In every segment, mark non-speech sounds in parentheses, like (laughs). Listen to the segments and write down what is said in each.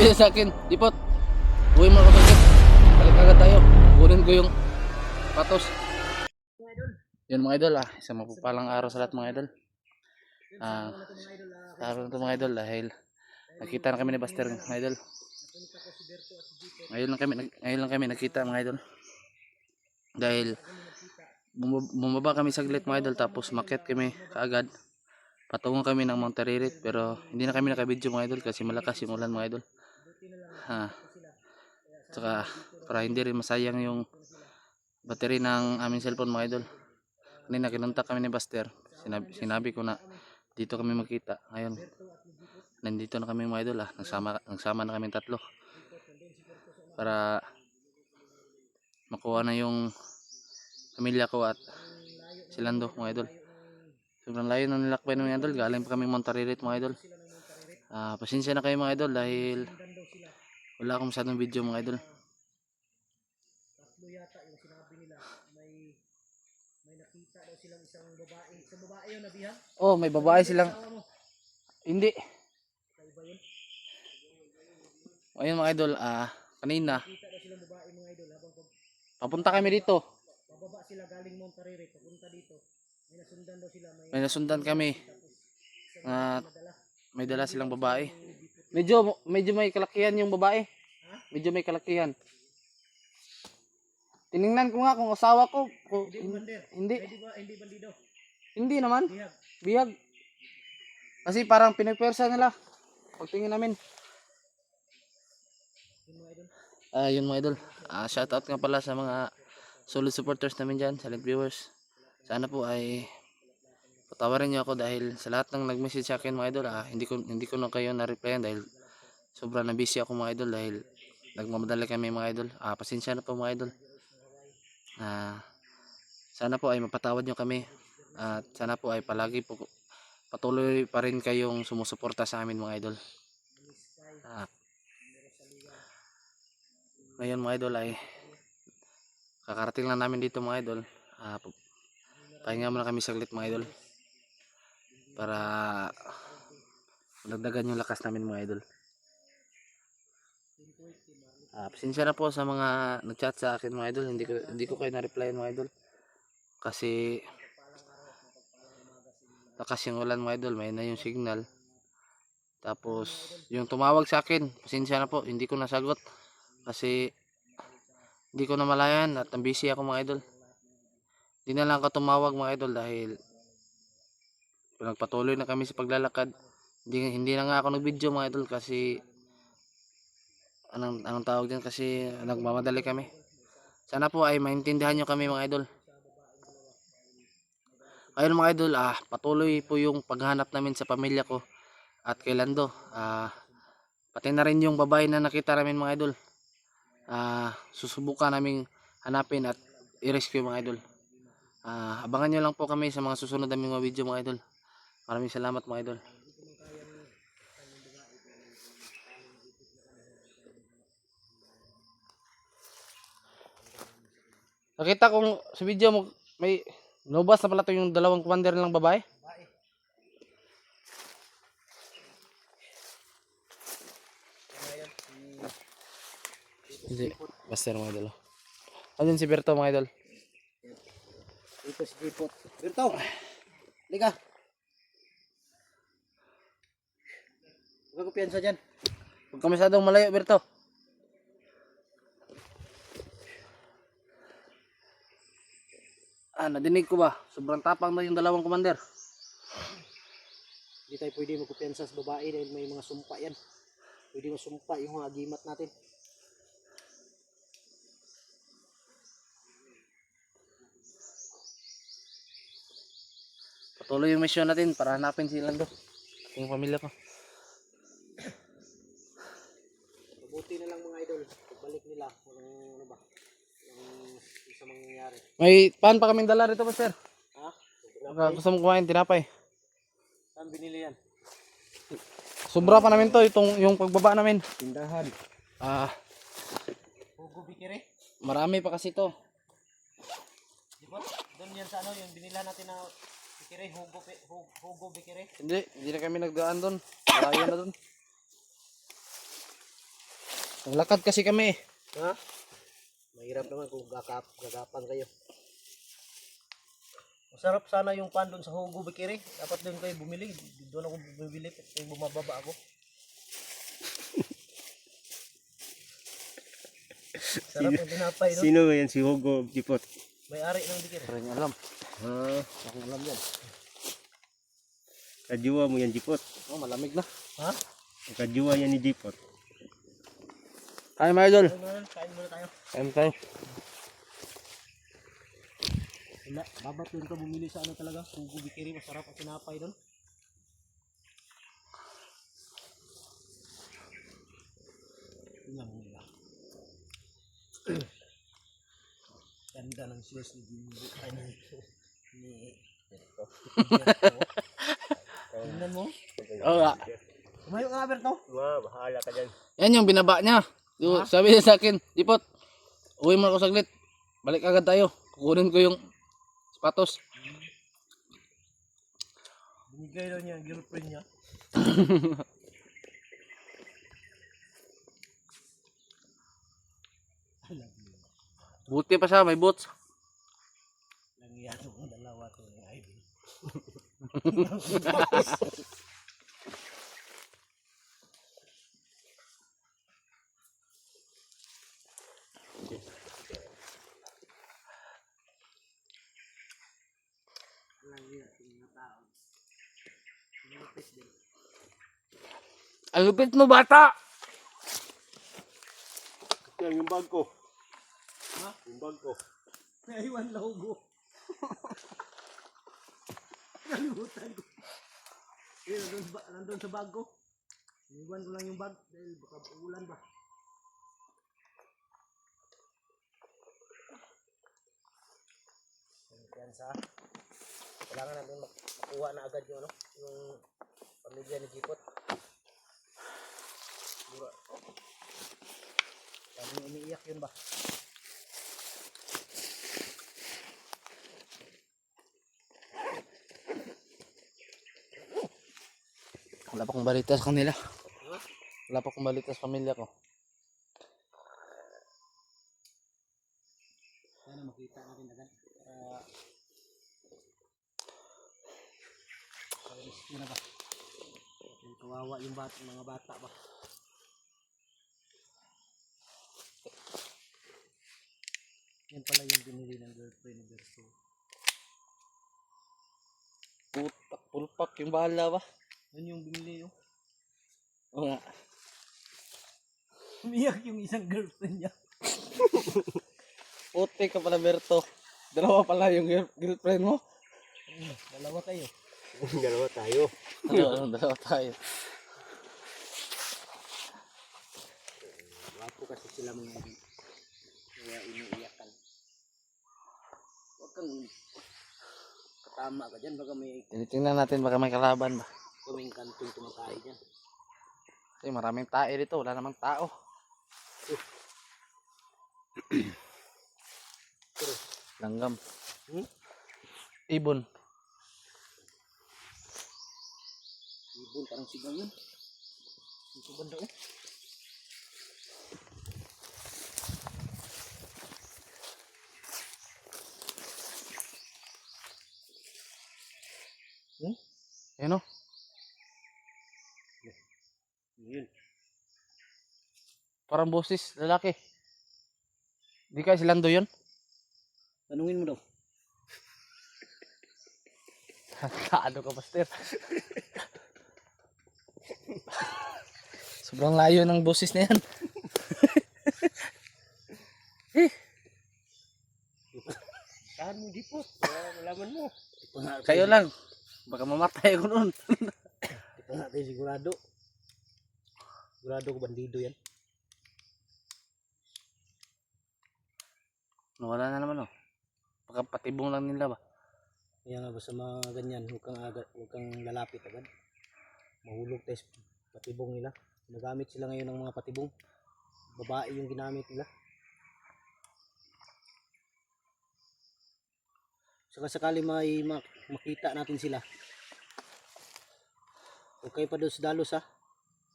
Sabi niya sa akin, Dipot, uwi ako saglit. Balik agad tayo. Kunin ko yung patos. Yun mga idol ah, isang mapupalang araw sa lahat mga idol. Ah, sa araw na to mga idol dahil nakita na kami ni Buster mga idol. Ngayon lang kami, ngayon lang kami nakita mga idol. Dahil bumab- bumaba kami saglit mga idol tapos maket kami kaagad. Patungo kami ng Mount pero hindi na kami nakabidyo mga idol kasi malakas yung ulan mga idol. Ha. Tsaka para hindi rin masayang yung battery ng aming cellphone mga idol. Kanina kinuntak kami ni Buster. Sinabi, sinabi ko na dito kami magkita. Ngayon, nandito na kami mga idol ah. Nagsama, nagsama na kami tatlo. Para makuha na yung pamilya ko at silando mga idol. Sobrang layo ng nilakbay ng mga idol. Galing pa kami Montaririt mga idol. Ah, pasensya na kayo mga idol dahil wala akong masyadong video mga idol. tatlo yata yung sinabi nila may may nakita daw silang isang babae isang babae yung nabihan Oh, may babae silang hindi. yun Ayun mga idol, ah kanina nakita daw silang babae mga idol habang papunta kami dito. bababa sila galing Monterrey papunta dito may nasundan daw sila may May nasundan kami. Ah, nadala may dala silang babae. Medyo medyo may kalakihan yung babae. Medyo may kalakihan. Tiningnan ko nga kung asawa ko. Kung, hindi hindi, hindi ba hindi bandido hindi naman. bihag Bihag. Kasi parang pinagpersa nila. Pagtingin namin. yung mga idol Ah, yun mga idol. Ah, shout out nga pala sa mga solid supporters namin dyan, silent viewers. Sana po ay patawarin niyo ako dahil sa lahat ng nag-message sa akin mga idol, ah, hindi ko hindi ko na kayo na-replyan dahil sobrang na busy ako mga idol dahil nagmamadali kami mga idol. Ah, pasensya na po mga idol. Ah, sana po ay mapatawad niyo kami at sana po ay palagi po patuloy pa rin kayong sumusuporta sa amin mga idol. Ah, ngayon mga idol ay kakarating lang namin dito mga idol ah, pahinga muna kami saglit mga idol para madagdagan yung lakas namin mga idol. Ah, pasensya na po sa mga nagchat sa akin mga idol. Hindi ko, hindi ko kayo na-replyan mga idol. Kasi lakas yung ulan mga idol. May na yung signal. Tapos yung tumawag sa akin pasensya na po. Hindi ko nasagot. Kasi hindi ko na malayan at ang busy ako mga idol. Hindi na lang ako tumawag mga idol dahil nagpatuloy na kami sa paglalakad. Hindi, hindi na nga ako nag-video mga idol kasi anong, anong tawag din kasi nagmamadali kami. Sana po ay maintindihan nyo kami mga idol. Ayun mga idol, ah, patuloy po yung paghanap namin sa pamilya ko at kay Lando. Ah, pati na rin yung babae na nakita namin mga idol ah susubukan naming hanapin at i-rescue mga idol. Ah, abangan nyo lang po kami sa mga susunod naming mga video mga idol. Maraming salamat mga idol. Nakita kong sa video mo may nobas na pala to yung dalawang commander lang babae. Hindi, basta mga idol. Ayun si Berto mga idol. dito si Jipot Berto liga huwag ko piyansa dyan Huwag ka masyadong malayo, Berto. Ah, nadinig ko ba? Sobrang tapang na yung dalawang commander. Hindi tayo pwede magkupiyansa sa babae dahil may mga sumpa yan. Pwede masumpa yung mga agimat natin. Patuloy yung mission natin para hanapin si Lando. Yung pamilya ko. Mabuti na lang mga idol. Pagbalik nila, walang ano ba, isa mangyayari. May pan pa kaming dala rito, Master. Ha? Baka gusto mo kumain, tinapay. Saan binili yan? Sobra pa namin to, itong yung pagbaba namin. Tindahan. Ah, Hugo Bikire? marami pa kasi to. Di ba? Doon yan sa ano, yung binila natin na Bikire, Hugo, Bi- Hu- Hugo Bikire. Hindi, hindi na kami nagdaan doon. Malayo na doon. Naglakad kasi kami. Ha? Mahirap naman kung gagap, gagapan kayo. Masarap sana yung pan doon sa Hugo Bikiri. Dapat doon kayo bumili. Doon ako bumibili. Kaya bumababa ako. (laughs) Sarap yung tinapay, no? Sino yan si Hugo Jipot? May-ari ng Bikiri. Pero niya alam. Ah, Ako alam yan. kajuwa mo yan Jipot. Oh, malamig na. Ha? Kajuwa yan ni Jipot. Kain mga idol. Kain muna, kain muna tayo. Tayo. Wala, babat doon ka bumili sa ano talaga. Hugo Bikiri. Masarap ang tinapay doon. Mo nila. Ganda ng shoes ni Jimbo. Ay, ni... ni... Tingnan mo. Oo nga. Tumayo nga, Berto. Ma, bahala ka dyan. Yan yung binaba niya. Yung, sabi niya sa akin, Dipot, uwi mo ako saglit. Balik agad tayo. Kukunin ko yung sapatos. Binigay daw niya ang girlfriend niya. (laughs) Buti pa siya, may boots. Nangyari mo dalawa to ng Ivy. (laughs) Ang lupit mo, bata! Yan yung bag ko. Ha? Yung bag ko. Naiwan logo. Nalimutan ko. Eh, nandun, ba, nandun sa bag ko. Iniwan ko lang yung bag dahil baka ulan ba. Yan sa kailangan natin mak- makuha na agad yung ano, yung pamilya ni Jipot. Siguro. Sabi umiiyak yun ba? Wala pa akong balita sa kanila. Wala pa akong balita sa pamilya ko. Sana makita natin agad. Para para rescue na ba? Kawawa yung bat, mga bata ba? Yan pala yung binili ng girlfriend ni Berto. Putak, pulpak yung bahala ba? Yan yung binili yung Oo nga. umiyak yung isang girlfriend niya. (laughs) Puti ka pala, Berto. Dalawa pala yung girl- girlfriend mo. Dalawa kayo. (laughs) Dalawa tayo. Ano, dalawa tayo. Wapo kasi sila mga yun. Kaya iniiyakan. Huwag kang katama ka dyan. Baka may Tinitingnan natin baka may kalaban ba. kaming kantong tumatay dyan. Kasi maraming tae dito. Wala namang tao. Langgam. Hmm? Ibon. Parang sigaw yun. Dito banda oh. Yan o. Yun. Parang boses. Lalaki. Di kaya silando yun? Tanungin mo daw. (laughs) ano ka, Pastor? (laughs) (laughs) Sobrang layo ng boses na yan. Saan mo Jipot? Wala malaman mo. Kayo lang. Baka mamatay ako noon. (laughs) ito nga tayo sigurado. Sigurado ko bandido yan. Nawala na naman oh. Baka patibong lang nila ba? Kaya nga basta mga ganyan, huwag kang, agad, huwag kang lalapit agad. Mahulog tayo sa patibong nila. Nagamit sila ngayon ng mga patibong. Babae yung ginamit nila. Saka sakali may mak- makita natin sila. Huwag kayo pa doon sa dalos ha.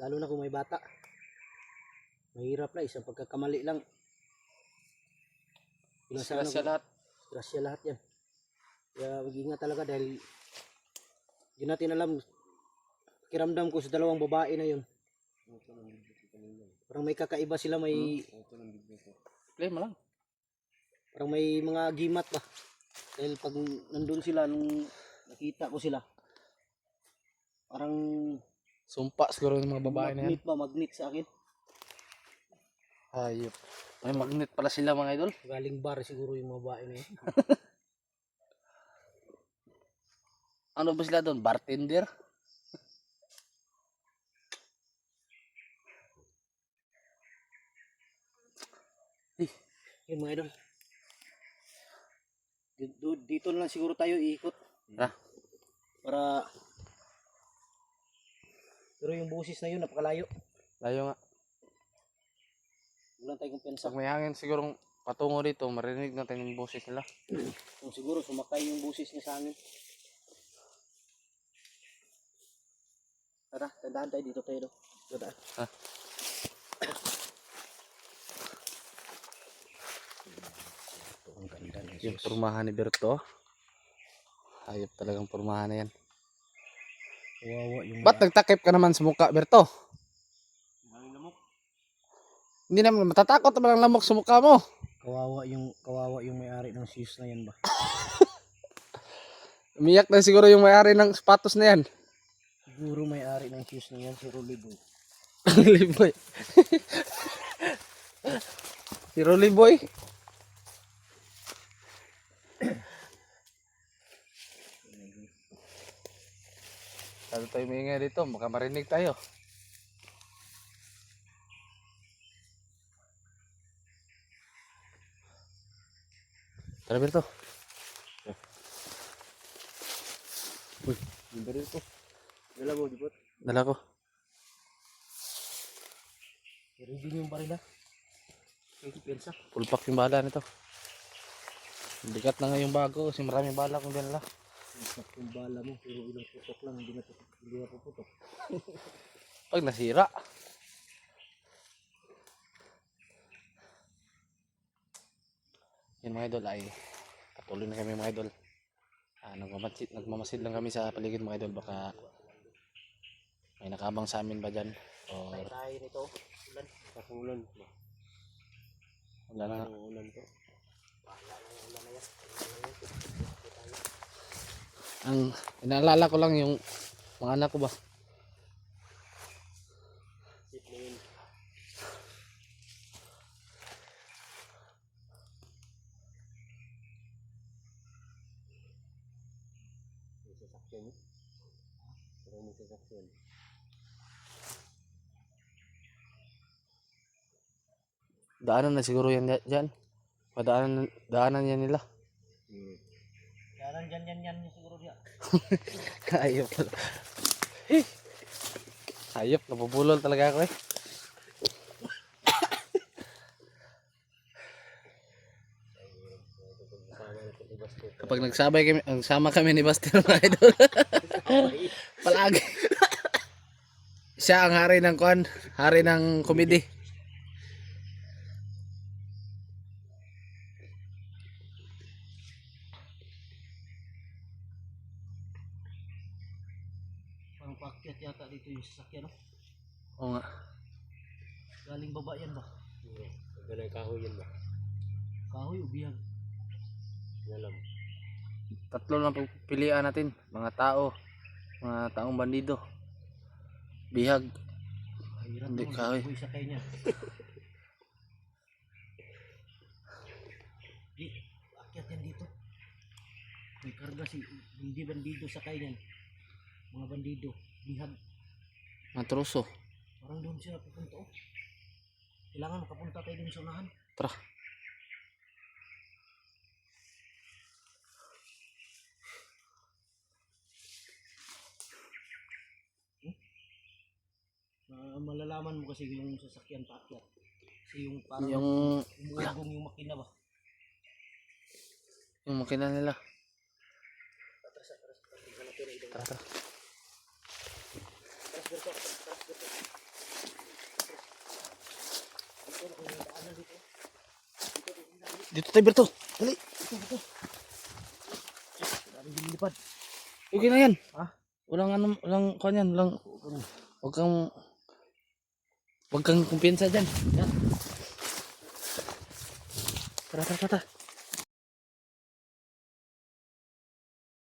Lalo na kung may bata. Mahirap na, isang pagkakamali lang. Pinasano siya lahat. Grasya lahat yan. Kaya mag-ingat talaga dahil hindi natin alam kiramdam ko sa dalawang babae na yun. Parang may kakaiba sila, may Play mo lang. parang may mga gimat ba. Dahil pag nandun sila, nung nakita ko sila, parang Sumpa siguro ng mga babae na yan. magnet ba, magnet sa akin. Hayop. May magnet pala sila mga idol. Galing bar siguro yung mga babae na yun. (laughs) Ano ba sila doon? Bartender? Yun mga idol. Dito, dito na lang siguro tayo iikot. Ah. Para pero yung busis na yun napakalayo. Layo nga. Wala tayong pensa. Pag may hangin sigurong patungo dito, marinig natin yung boses nila. Kung siguro sumakay yung busis niya sa amin. Tara, tandaan tayo dito tayo. Tandaan. Ah. Ito ang ganda ng Yung pormahan ni Berto. Hayop talagang pormahan na yan. Kawawa yung Ba't nagtakip ka naman sa mukha, Berto? Hindi naman, matatakot naman ang lamok sa mukha mo. kawawa yung kawawa yung may-ari ng shoes na yan ba? (laughs) Umiyak na siguro yung may-ari ng sapatos na yan. Siguro may-ari ng shoes na yan si Rolly Boy. (laughs) Rolly boy. (laughs) si Rolly boy. Sabi tayo maingay dito, baka marinig tayo. Tara Berto. Yung baril ko. Dala mo, di ba? Dala ko. Ready niyo yung baril ha? Full pack yung bala nito. Bigat na nga yung bago kasi maraming bala kung dinala. Isak yung bala mo, pero ilang putok lang, hindi na, putok, hindi na puputok. Pag nasira. Yun mga idol ay patuloy na kami mga idol. Ah, nagmamasid, nagmamasid lang kami sa paligid mga idol baka may nakabang sa amin ba dyan or Tayo nito. Ulan. Kakulan. wala na nga. Ang ulan to. Ang inaalala ko lang yung mga anak ko ba sasakyan eh. Pero may sasakyan. daanan na siguro yan dyan padaanan daanan yan nila. Yan yan yung siguro diya. (laughs) Ayop pala. Ayop, nabubulol talaga ako eh. Kapag nagsabay kami, nagsama kami ni Buster mga idol. (laughs) Palagi. Siya ang hari ng kwan, hari ng komedy. Paakyat yata dito yung sasakyan. No? Oo nga. Galing baba yan ba? Ganang kahoy yan ba? Kahoy o bihag? Alam. Tatlo lang pilihan natin, mga tao, mga taong bandido. Bihag, Mahirap Hindi, naman. kahoy. Sakay niya. Di, paakyat yan dito. May karga si, hindi bandido sakay niyan. Mga bandido. Bihag. mga truso. Parang doon siya pupunta oh. Kailangan makapunta tayo dun sa unahan. Tara. Ma- malalaman mo kasi yung sasakyan paakyat. Kasi yung parang Yung, umuugong yung makina ba? yung makina nila. Tara, tara. Dito tayo, Berto. Dali. Dito, dito. Dami lumilipad. Okay na yan. Ha? Walang ano, walang kuan yan, walang wag kang wag kang kumpiyansa diyan. Yan. Tara, tara, tara.